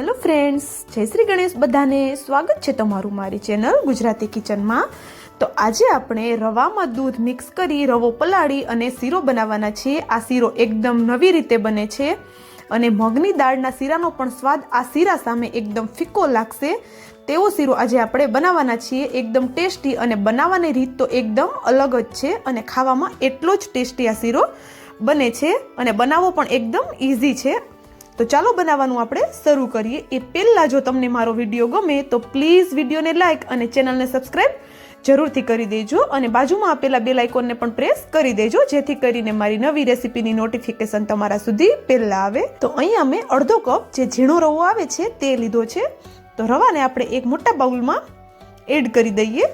Hello friends જય શ્રી ગણેશ બધાને. સ્વાગત છે તમારું મારી ચેનલ ગુજરાતી કિચનમાં. તો આજે આપણે રવામાં દૂધ મિક્સ કરી, રવો પલાળી અને શીરો બનાવવાના છીએ. આ શીરો એકદમ નવી રીતે બને છે અને મગની દાળના શીરાનો પણ સ્વાદ આ શીરા સામે એકદમ ફિક્કો લાગશે. તેવો શીરો આજે આપણે બનાવવાના છીએ. એકદમ ટેસ્ટી અને બનાવવાની રીત તો એકદમ અલગ જ છે અને ખાવામાં એટલો જ ટેસ્ટી આ શીરો બને છે અને બનાવવો પણ એકદમ ઇઝી છે. તો ચાલો બનાવવાનું આપણે શરૂ કરીએ. એ પહેલાં જો તમને મારો વીડિયો ગમે તો પ્લીઝ વિડીયોને લાઇક અને ચેનલને સબસ્ક્રાઈબ જરૂરથી કરી દેજો અને બાજુમાં આપેલા બેલ આઇકોનને પણ પ્રેસ કરી દેજો, જેથી કરીને મારી નવી રેસીપીની નોટિફિકેશન તમારા સુધી પહેલાં આવે. તો અહીંયા મેં અડધો કપ જે ઝીણો રવો આવે છે તે લીધો છે. તો રવાને આપણે એક મોટા બાઉલમાં એડ કરી દઈએ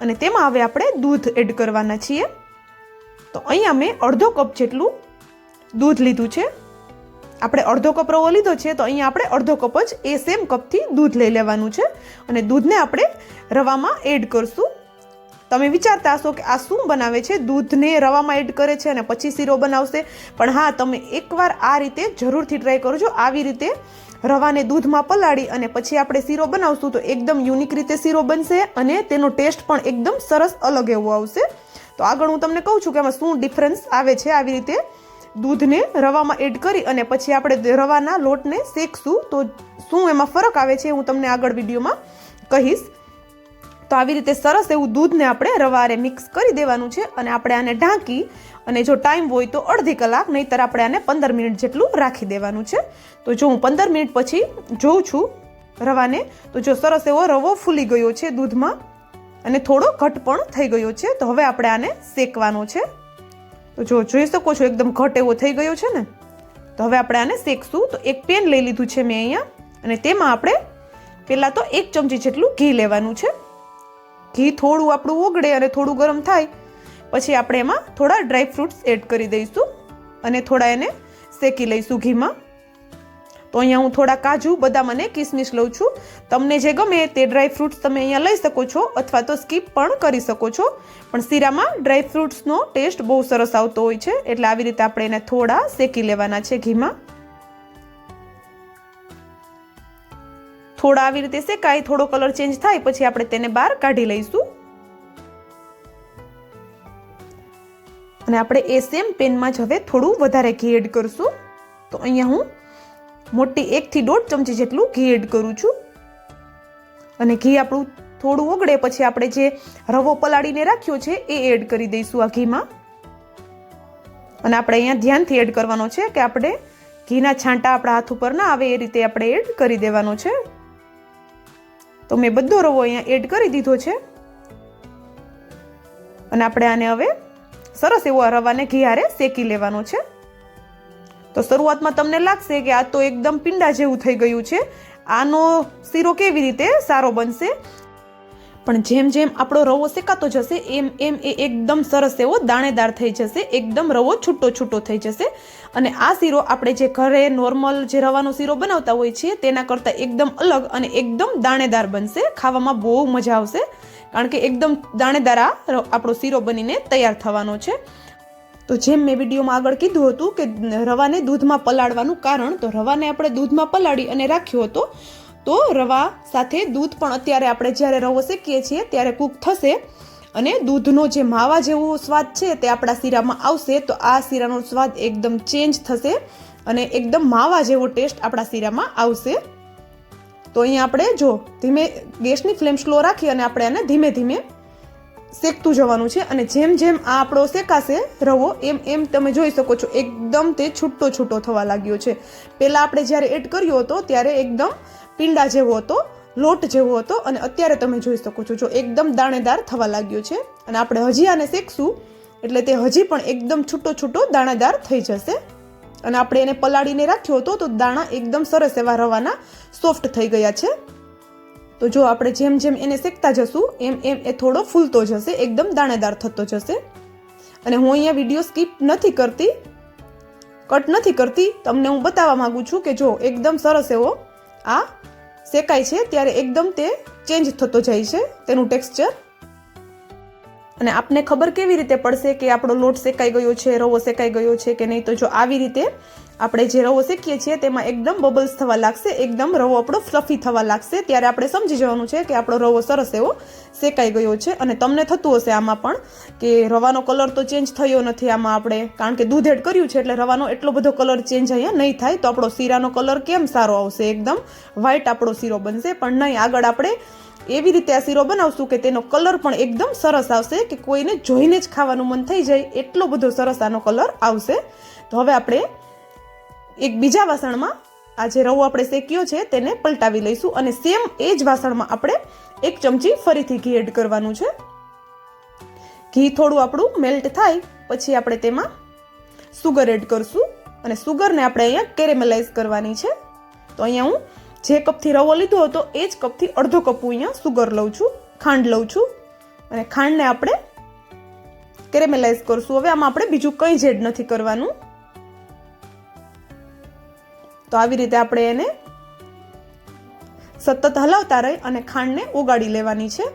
અને તેમાં હવે આપણે દૂધ એડ કરવાના છીએ. તો અહીંયા મેં અડધો કપ જેટલું દૂધ લીધું છે. આપણે અડધો કપ રવો લીધો છે, તો અહીંયા આપણે અડધો કપ જ એ સેમ કપથી દૂધ લઈ લેવાનું છે. અને દૂધને આપણે રવામાં એડ કરશું. તમે વિચારતા હશો કે આ શું બનાવે છે? દૂધને રવામાં એડ કરે છે અને પછી શીરો બનાવશે. પણ હા, તમે એકવાર આ રીતે જરૂરથી ટ્રાય કરજો. આવી રીતે રવાને દૂધમાં પલાળી અને પછી આપણે શીરો બનાવશું તો એકદમ યુનિક રીતે શીરો બનશે અને તેનો ટેસ્ટ પણ એકદમ સરસ અલગ એવો આવશે. તો આગળ હું તમને કહું છું કે આમાં શું ડિફરન્સ આવે છે આવી રીતે. દૂધને રવામાં એડ કરી અને પછી આપણે રવાના લોટને શેકશું. તો શું એમાં ફરક આવે છે હું તમને આગળ વિડીયોમાં કહીશ. તો આવી રીતે સરસ એવું દૂધને આપણે રવારે મિક્સ કરી દેવાનું છે અને આપણે આને ઢાંકી અને જો ટાઈમ હોય તો અડધી કલાક, નહીંતર આપણે આને પંદર મિનિટ જેટલું રાખી દેવાનું છે. તો જો હું પંદર મિનિટ પછી જોઉં છું રવાને, તો જો સરસ એવો રવો ફૂલી ગયો છે દૂધમાં અને થોડો ઘટ પણ થઈ ગયો છે. તો હવે આપણે આને શેકવાનો છે. તો જો જોઈ શકો છો, એકદમ ઘટ એવો થઈ ગયો છે ને? તો હવે આપણે આને શેકશું. તો એક પેન લઈ લીધું છે મેં અહીંયા. અને તેમાં આપણે પહેલાં તો એક ચમચી જેટલું ઘી લેવાનું છે. ઘી થોડું આપણું ઓગળે અને થોડું ગરમ થાય. પછી આપણે એમાં થોડા ડ્રાય ફ્રૂટ્સ એડ કરી દઈશું. અને થોડા એને શેકી લઈશું ઘીમાં. તો અહીંયા હું થોડા કાજુ, બદામ અને કિસમિસ લઉં છું. તમને જે ગમે તે ડ્રાય ફ્રૂટ્સ તમે અહીંયા લઈ શકો છો અથવા તો સ્કીપ પણ કરી શકો છો. પણ શીરામાં ડ્રાય ફ્રૂટ્સનો ટેસ્ટ બહુ સરસ આવતો હોય છે, એટલે આવી રીતે આપણે એને થોડા શેકી લેવાના છે ઘીમાં. થોડા આવી રીતે શેકાય, થોડો કલર ચેન્જ થાય, પછી આપણે તેને બહાર કાઢી લઈશું. અને આપણે એ સેમ પેનમાં જ હવે થોડું વધારે ઘી એડ કરશું. તો અહીંયા હું મોટી એકથી દોઢ ચમચી જેટલું ઘી એડ કરું છું. અને ઘી આપણું થોડું ઓગળે પછી આપણે જે રવો પલાળીને રાખ્યો છે એ એડ કરી દઈશું આ ઘીમાં. અને આપણે અહીંયા ધ્યાનથી એડ કરવાનો છે કે આપણે ઘીના છાંટા આપણા હાથ ઉપર ના આવે એ રીતે આપણે એડ કરી દેવાનો છે. તો મેં બધો રવો અહીંયા એડ કરી દીધો છે. અને આપણે આને હવે સરસ એવો આ રવાને ઘી હારે શેકી લેવાનો છે. તો શરૂઆતમાં તમને લાગશે કે આ તો એકદમ પિંડા જેવું થઈ ગયું છે. આનો શીરો કેવી રીતે સારો બનશે? પણ જેમ જેમ આપણો રવો શેકાતો જશે, એમ એમ એ એકદમ સરસ એવો દાણેદાર થઈ જશે, એકદમ રવો છૂટો છૂટો થઈ જશે. અને આ શીરો આપણે જે ઘરે નોર્મલ જે રવાનો શીરો બનાવતા હોય છીએ તેના કરતાં એકદમ અલગ અને એકદમ દાણેદાર બનશે. ખાવામાં બહુ મજા આવશે, કારણ કે એકદમ દાણેદાર આ આપણો શીરો બનીને તૈયાર થવાનો છે. તો જેમ મેં વિડીયોમાં આગળ કીધું હતું કે રવાને દૂધમાં પલાળવાનું કારણ, તો રવાને આપણે દૂધમાં પલાળી અને રાખ્યો હતો, તો રવા સાથે દૂધ પણ અત્યારે આપણે જ્યારે રવો શેકીએ છીએ ત્યારે કૂક થશે અને દૂધનો જે માવા જેવો સ્વાદ છે તે આપણા શીરામાં આવશે, તો આ શીરાનો સ્વાદ એકદમ ચેન્જ થશે અને એકદમ માવા જેવો ટેસ્ટ આપણા શીરામાં આવશે. તો અહીંયા આપણે જો ધીમે ગેસની ફ્લેમ સ્લો રાખી અને આપણે આને ધીમે ધીમે શેકતું જવાનું છે અને જેમ જેમ આ આપણો શેકાશે, રવો, એમ એમ તમે જોઈ શકો છો, એકદમ તે છૂટો છૂટો થવા લાગ્યો છે. પહેલાં આપણે જ્યારે એડ કર્યો હતો, ત્યારે એકદમ પિંડા જેવો હતો, લોટ જેવો હતો અને અત્યારે તમે જોઈ શકો છો, જો એકદમ દાણેદાર થવા લાગ્યો છે. અને આપણે હજી આને શેકશું, એટલે તે હજી પણ એકદમ છૂટો છૂટો દાણાદાર થઈ જશે. અને આપણે એને પલાળીને રાખ્યો હતો, તો દાણા એકદમ સરસ એવા રવાના, સોફ્ટ થઈ ગયા છે. તો જો આપણે જેમ જેમ એને શેકતા જશું, એમ એમ એ થોડો ફૂલતો જશે, એકદમ દાણેદાર થતો જશે. અને હું અહીંયા વીડિયો સ્કીપ નથી કરતી, કટ નથી કરતી, તમને હું બતાવવા માંગુ છું કે જો એકદમ સરસ એવો આ શેકાય છે, ત્યારે એકદમ તે ચેન્જ થતો જાય છે, તેનું ટેક્સચર અને આપને ખબર કેવી રીતે પડશે કે આપણો લોટ શેકાઈ ગયો છે, રવો શેકાઈ ગયો છે કે નહીં? તો જો આવી રીતે આપણે જે રવો શેકીએ છીએ તેમાં એકદમ બબલ્સ થવા લાગશે, એકદમ રવો આપણો ફ્લફી થવા લાગશે. ત્યારે આપણે સમજી જવાનું છે કે આપણો રવો સરસ એવો શેકાઈ ગયો છે. અને તમને થતું હશે આમાં પણ કે રવાનો કલર તો ચેન્જ થયો નથી આમાં આપણે. કારણ કે દૂધ એડ કર્યું છે એટલે રવાનો એટલો બધો કલર ચેન્જ અહીંયા નહીં થાય. તો આપણો શીરાનો કલર કેમ સારો આવશે? એકદમ વ્હાઈટ આપણો શીરો બનશે. પણ નહીં, આગળ આપણે એવી રીતે આ શીરો બનાવશું કે તેનો કલર પણ એકદમ સરસ આવશે કે કોઈને જોઈને જ ખાવાનું મન થઈ જાય. એટલો બધો સરસ આનો કલર આવશે. તો હવે આપણે એક બીજા વાસણમાં આ જે રવો આપણે શેક્યો છે, તેને પલટાવી લઈશું અને સેમ એ જ વાસણમાં આપણે એક ચમચી ફરીથી ઘી એડ કરવાનું છે. ઘી થોડું આપણું મેલ્ટ થાય, પછી આપણે તેમાં સુગર એડ કરશું અને સુગરને આપણે અહીંયા કેરેમલાઇઝ કરવાની છે. તો અહીંયા હું જે કપથી રવો લીધો હતો, એ જ કપથી અડધો કપ હું અહીંયા સુગર લઉં છું, ખાંડ લઉં છું અને ખાંડને આપણે કેરેમેલાઇઝ કરશું. હવે આમાં આપણે બીજું કંઈ જ એડ નથી કરવાનું. તો આવી રીતે આપણે એને સતત હલાવતા રહી અને ખાંડને ઓગાળી લેવાની છે.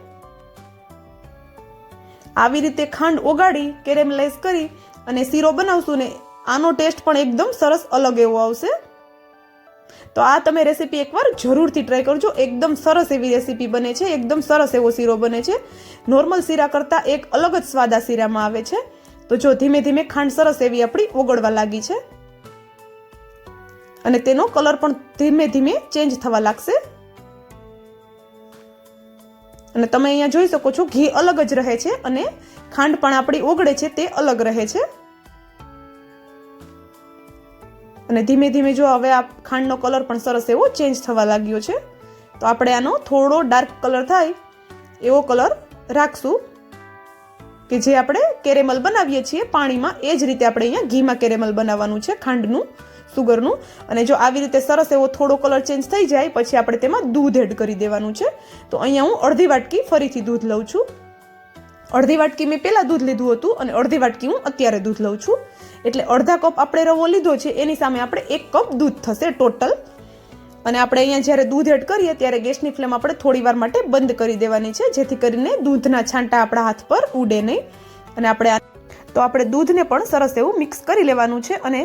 આવી રીતે ખાંડ ઓગાળી કેરેમલાઇઝ કરી અને શીરો બનાવશું ને આનો ટેસ્ટ પણ એકદમ સરસ અલગ એવો આવશે. તો આ તમે રેસીપી એકવાર જરૂરથી ટ્રાય કરજો. એકદમ સરસ એવી રેસીપી બને છે. એકદમ સરસ એવો શીરો બને છે. નોર્મલ શીરા કરતાં એક અલગ જ સ્વાદ આ શીરામાં આવે છે. તો જો ધીમે ધીમે ખાંડ સરસ એવી આપણી ઓગળવા લાગી છે. અને તેનો કલર પણ ધીમે ધીમે ચેન્જ થવા લાગશે. અને તમે અહીંયા જોઈ શકો છો, ઘી અલગ જ રહે છે અને ખાંડ પણ આપણી ઓગળે છે, તે અલગ રહે છે. અને ધીમે ધીમે જો હવે આ ખાંડનો કલર પણ સરસ એવો ચેન્જ થવા લાગ્યો છે, તો આપણે આનો થોડો ડાર્ક કલર થાય એવો કલર રાખશું. કે જે આપણે કેરેમલ બનાવીએ છીએ, પાણીમાં એ જ રીતે આપણે અહીંયા ઘીમાં કેરેમલ બનાવવાનું છે, ખાંડનું. સુગરનું. અને જો આવી રીતે સરસ એવો થોડો કલર ચેન્જ થઈ જાય, પછી આપણે તેમાં દૂધ એડ કરી દેવાનું છે. તો અહીંયા હું અડધી વાટકી ફરીથી દૂધ લઉં છું. અડધી વાટકી મેં પહેલાં દૂધ લીધું હતું અને અડધી વાટકી હું અત્યારે દૂધ લઉં છું. એટલે અડધા કપ આપણે રવો લીધો છે, એની સામે આપણે એક કપ દૂધ થશે ટોટલ અને આપણે અહીંયા જ્યારે દૂધ એડ કરીએ, ત્યારે ગેસની ફ્લેમ આપણે થોડીવાર માટે બંધ કરી દેવાની છે, જેથી કરીને દૂધના છાંટા આપણા હાથ પર ઉડે નહીં. અને આપણે તો આપણે દૂધને પણ સરસ એવું મિક્સ કરી લેવાનું છે અને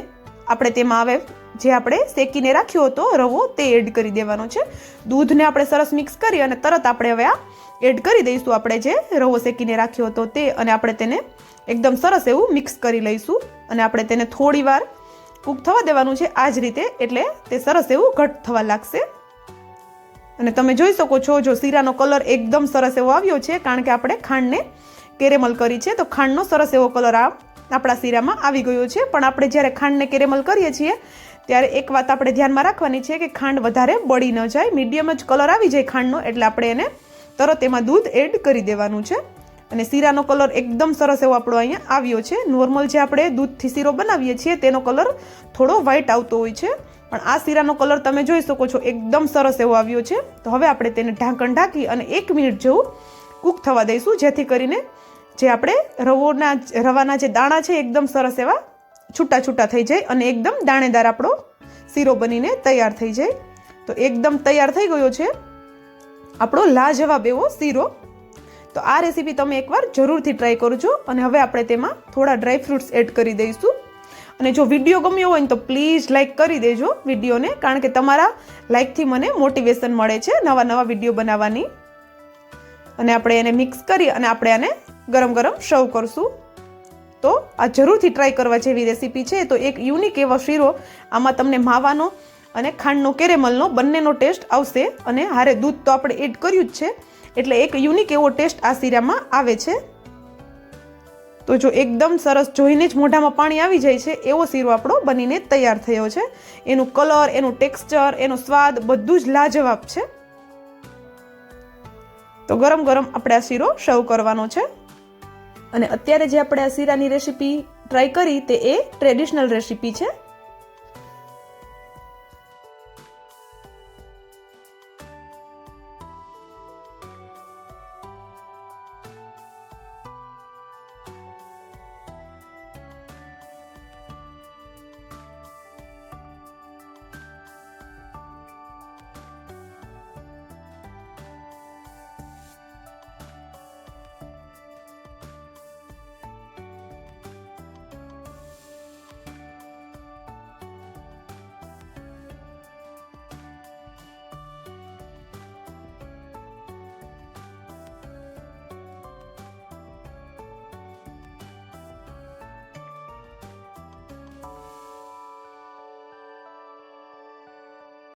આપણે તેમાં આવે, જે આપણે શેકીને રાખ્યો હતો, રવો, તે એડ કરી દેવાનો છે. દૂધને આપણે સરસ મિક્સ કરી અને તરત આપણે હવે આ એડ કરી દઈશું. આપણે જે રવો શેકીને રાખ્યો હતો તે, અને આપણે તેને એકદમ સરસ એવું મિક્સ કરી લઈશું. અને આપણે તેને થોડી વાર કૂક થવા દેવાનું છે આ જ રીતે, એટલે તે સરસ એવું ઘટ થવા લાગશે. અને તમે જોઈ શકો છો, જો શીરાનો કલર એકદમ સરસ એવો આવ્યો છે, કારણ કે આપણે ખાંડને કેરેમલ કરી છે, તો ખાંડનો સરસ એવો કલર આ આપણા શીરામાં આવી ગયો છે. પણ આપણે જ્યારે ખાંડને કેરેમલ કરીએ છીએ, ત્યારે એક વાત આપણે ધ્યાનમાં રાખવાની છે કે ખાંડ વધારે બળી ન જાય, મીડિયમ જ કલર આવી જાય ખાંડનો, એટલે આપણે એને તરત એમાં દૂધ એડ કરી દેવાનું છે. અને શીરાનો કલર એકદમ સરસ એવો આપણો અહીંયા આવ્યો છે. નોર્મલ જે આપણે દૂધથી શીરો બનાવીએ છીએ, તેનો કલર થોડો વ્હાઈટ આવતો હોય છે. પણ આ શીરાનો કલર તમે જોઈ શકો છો, એકદમ સરસ એવો આવ્યો છે. તો હવે આપણે તેને ઢાંકણ ઢાંકી અને એક મિનિટ જેવું કૂક થવા દઈશું, જેથી કરીને જે આપણે રવોના રવાના જે દાણા છે એકદમ સરસ એવા છૂટા છૂટા થઈ જાય અને એકદમ દાણેદાર આપણો શીરો બનીને તૈયાર થઈ જાય. તો એકદમ તૈયાર થઈ ગયો છે આપણો લાજવાબ એવો શીરો. તો આ રેસીપી તમે એકવાર જરૂરથી ટ્રાય કરજો અને હવે આપણે તેમાં થોડા ડ્રાય ફ્રૂટ્સ એડ કરી દઈશું. અને જો વીડિયો ગમ્યો હોય ને તો પ્લીઝ લાઇક કરી દેજો વિડીયોને, કારણ કે તમારા લાઇકથી મને મોટિવેશન મળે છે નવા નવા વીડિયો બનાવવાની. અને આપણે એને મિક્સ કરી અને આપણે આને ગરમ ગરમ સર્વ કરશું. તો આ જરૂરથી ટ્રાય કરવા જેવી રેસીપી છે. તો એક યુનિક એવો શીરો આમાં તમને માવાનો અને ખાંડનો કેરેમલનો બંનેનો ટેસ્ટ આવશે અને હારે દૂધ તો આપણે એડ કર્યું જ છે. એટલે એક યુનિક એવો ટેસ્ટ આ શીરામાં આવે છે. તો જો એકદમ સરસ જોઈને જ મોઢામાં પાણી આવી જાય છે, એવો શીરો આપણો બનીને તૈયાર થયો છે. એનું કલર એનું ટેક્સચર એનો સ્વાદ બધું જ લાજવાબ છે. તો ગરમ ગરમ આપણે આ શીરો સર્વ કરવાનો છે. અને અત્યારે જે આપણે આ શીરાની રેસીપી ટ્રાય કરી તે એ ટ્રેડિશનલ રેસીપી છે.